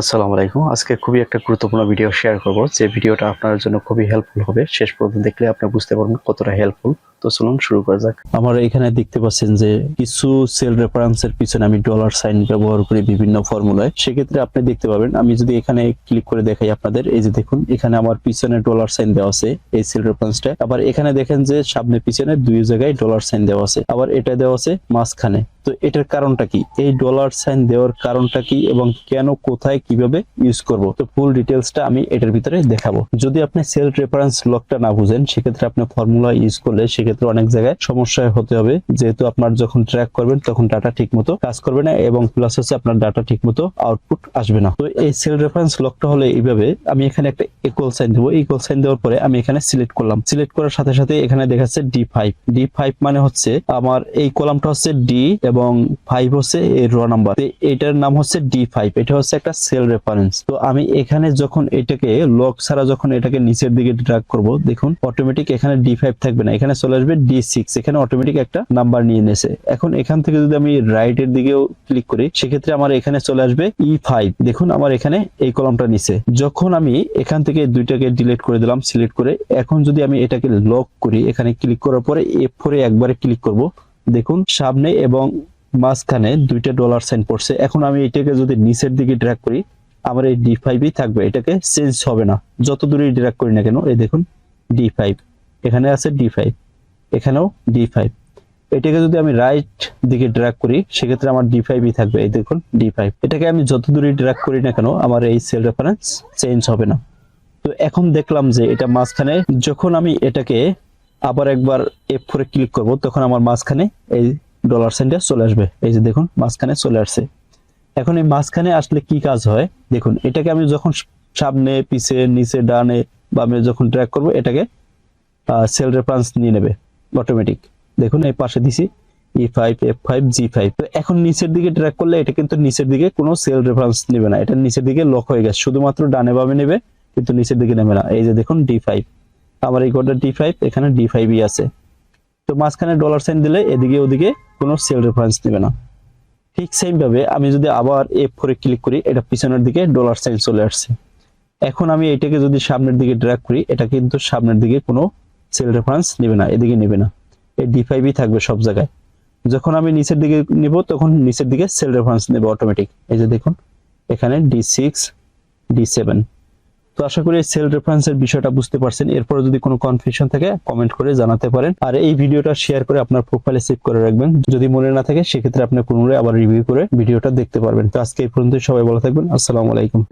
আসসালামু আলাইকুম। আজকে খুবই একটা গুরুত্বপূর্ণ ভিডিও শেয়ার করব। যে ভিডিওটা আপনার জন্য খুবই হেল্পফুল হবে, শেষ পর্যন্ত দেখলে আপনি বুঝতে পারবেন কতটা হেল্পফুল তো চলুন শুরু করা যাক। আমার এখানে দেখতে পাচ্ছেন যে কিছু সেল রেফারেন্সের পিছনে আমি ডলার সাইন ব্যবহার করি বিভিন্ন ফর্মুলায় সেক্ষেত্রে আপনি দেখতে পাবেন, আমি যদি এখানে ক্লিক করে দেখাই আপনাদের, এই যে দেখুন, এখানে আমার পিছনে ডলার সাইন দেওয়া আছে এই সেল রেফারেন্সটা আবার এখানে দেখেন যে সামনে পিছনে দুই জায়গায় ডলার সাইন দেওয়া আছে। আবার এটা দেওয়া আছে মাঝখানে। তো এটার কারণটা কি? এই ডলার সাইন দেওয়ার কারণটা কি এবং কেন, কোথায়, কীভাবে ইউজ করব? তো ফুল ডিটেলসটা আমি এটার ভিতরে দেখাবো। যদি আপনি সেল রেফারেন্স লকটা না বুঝেন, সেক্ষেত্রে আপনি ফর্মুলা ইউজ করলে সেক্ষেত্রে অনেক জায়গায় সমস্যায় হতে হবে। যেহেতু আপনার যখন ট্র্যাক করবেন, তখন ডাটা ঠিক মতো কাজ করবে না এবং প্লাস হচ্ছে আপনার ডাটা ঠিক মতো আউটপুট আসবে না। তো এই সেল রেফারেন্স লকটা হলে এইভাবে আমি এখানে একটা ইকুয়াল সাইন দেবো। ইকুয়াল সাইন দেওয়ার পরে আমি এখানে সিলেক্ট করলাম। সিলেক্ট করার সাথে সাথে এখানে দেখাচ্ছে ডি ফাইভ ডি ফাইভ মানে হচ্ছে আমার এই কলামটা হচ্ছে ডি এবং ফাইভ হচ্ছে এর র নাম্বার এটার নাম হচ্ছে ডি ফাইভ এটা হচ্ছে একটা সেল রেফারেন্স তো আমি এখানে যখন এটাকে লক ছাড়া যখন এটাকে নিচের দিকে ড্রাগ করব, দেখুন অটোমেটিক এখানে ডি ফাইভ থাকবে না। এখানে চলে আসবে ডি সিক্স এখানে অটোমেটিক একটা নাম্বার নিয়ে নেছে। এখন এখান থেকে যদি আমি রাইট এর দিকেও ক্লিক করি, সেক্ষেত্রে আমার এখানে চলে আসবে ই ফাইভ দেখুন, আমার এখানে এই কলমটা নিচে যখন আমি এখান থেকে দুইটাকে ডিলিট করে দিলাম সিলেক্ট করে, এখন যদি আমি এটাকে লক করি, এখানে ক্লিক করার পরে এফ ফোরে একবারে ক্লিক করব। দেখুন, সামনে এবং মাঝখানে দুইটা ডলার সাইন পড়ছে। এখন আমি এটাকে যদি নিচের দিকে ড্র্যাগ করি, আমার এই ডি ফাইভই থাকবে। এটাকে চেঞ্জ হবে না। যত দূরে ড্র্যাগ করি না কেন, এই দেখুন ডি ফাইভ এখানে আছে ডি ফাইভ এখানেও ডি ফাইভ এটাকে যদি আমি রাইট দিকে ড্র্যাগ করি, সেক্ষেত্রে আমার ডি ফাইভই থাকবে। এই দেখুন ডি ফাইভ এটাকে আমি যত দূরে ড্র্যাগ করি না কেন, আমার এই সেল রেফারেন্স চেঞ্জ হবে না। তো এখন দেখলাম যে এটা মাঝখানে, যখন আমি এটাকে আবার একবার এফ ফোরে ক্লিক করব, তখন আমার মাঝখানে এই ডলার সাইনটা চলে আসবে। এই যে দেখুন, মাঝখানে চলে আসছে। এখন এই মাঝখানে আসলে কি কাজ হয়? দেখুন, এটাকে আমি যখন সামনে, পিছে, নিচে, ডানে বা আমি যখন ট্র্যাক করব, এটাকে সেল রেফারেন্স নিয়ে নেবে। অটোমেটিক দেখুন, এই পাশে দিছি E five F five G five তো এখন নিচের দিকে ট্র্যাক করলে এটা কিন্তু নিচের দিকে কোনো সেল রেফারেন্স নেবে না। এটা নিচের দিকে লক হয়ে গেছে। শুধুমাত্র ডানে বামে নেবে, কিন্তু নিচের দিকে নেবে না। এই যে দেখুন ডি ফাইভ আমার এই কোডটা ডি ফাইভ এখানে ডি ফাইভই আছে। তো মাঝখানে ডলার সাইন দিলে এদিকে ওদিকে কোনো সেল রেফারেন্স নেবে না। ঠিক সেম ভাবে আমি যদি আবার এফ ফোরে ক্লিক করি, এটা পিছনের দিকে ডলার সাইন চলে আসছে। এখন আমি এটাকে যদি সামনের দিকে ড্র্যাগ করি, এটা কিন্তু সামনের দিকে কোনো সেল রেফারেন্স নেবে না, এদিকে নেবে না। এই ডি ফাইভই থাকবে সব জায়গায়। যখন আমি নিচের দিকে নিব, তখন নিচের দিকে সেল রেফারেন্স নেবে অটোমেটিক এই যে দেখুন, এখানে ডি সিক্স ডি সেভেন তো আশা করি সেল রেফারেন্সের বিষয়টা বুঝতে পারছেন। এরপরে যদি কোনো কনফিউশন থাকে কমেন্ট করে জানাতে পারেন। আর এই ভিডিওটা শেয়ার করে আপনার প্রোফাইলে সেভ করে রাখবেন। যদি মনে না থাকে, সেক্ষেত্রে আপনি পুনরায় আবার রিভিউ করে ভিডিওটা দেখতে পারবেন। তো আজকে এই পর্যন্ত সবাই ভালো থাকবেন। আসসালামু আলাইকুম।